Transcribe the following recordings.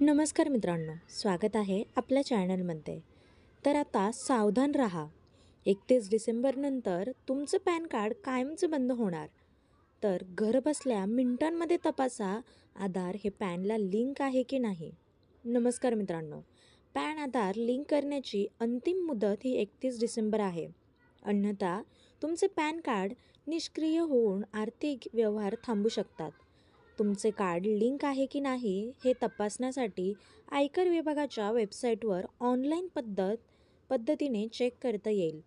नमस्कार मित्रांनो स्वागत आहे आपल्या चॅनलमध्ये. तर आता सावधान राहा. एकतीस डिसेंबरनंतर तुमचं पॅन कार्ड कायमचं बंद होणार. तर घरबसल्या मिनिटांमध्ये तपासा आधार हे पॅनला लिंक आहे की नाही. नमस्कार मित्रांनो पॅन आधार लिंक करण्याची अंतिम मुदत ही एकतीस डिसेंबर आहे. अन्यथा तुमचे पॅन कार्ड निष्क्रिय होऊन आर्थिक व्यवहार थांबू शकतात. तुमचे कार्ड लिंक आहे की नाही हे तपासण्यासाठी आयकर विभागाच्या वेबसाईटवर ऑनलाईन पद्धत पद्धतीने चेक करता येईल.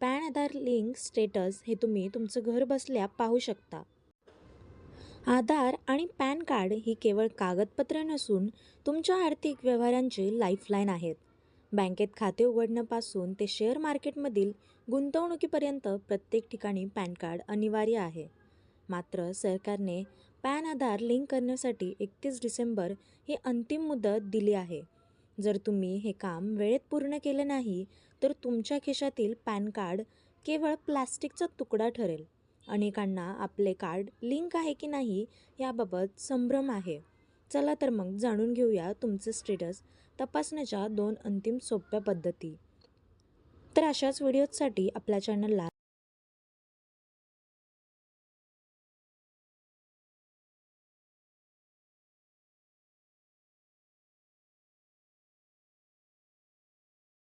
पॅन आधार लिंक स्टेटस हे तुम्ही तुमचं घर बसल्या पाहू शकता. आधार आणि पॅन कार्ड ही केवळ कागदपत्रे नसून तुमच्या आर्थिक व्यवहारांची लाईफलाईन आहेत. बँकेत खाते उघडण्यापासून ते शेअर मार्केटमधील गुंतवणुकीपर्यंत प्रत्येक ठिकाणी पॅन कार्ड अनिवार्य आहे. मात्र सरकारने पॅन आधार लिंक करण्यासाठी एकतीस डिसेंबर ही अंतिम मुदत दिली आहे. जर तुम्ही हे काम वेळेत पूर्ण केलं नाही तर तुमच्या खिशातील पॅन कार्ड केवळ प्लास्टिकचा तुकडा ठरेल. अनेकांना आपले कार्ड लिंक आहे की नाही याबाबत संभ्रम आहे. चला तर मग जाणून घेऊया तुमचे स्टेटस तपासण्याच्या दोन अंतिम सोप्या पद्धती. तर अशाच व्हिडिओजसाठी आपल्या चॅनलला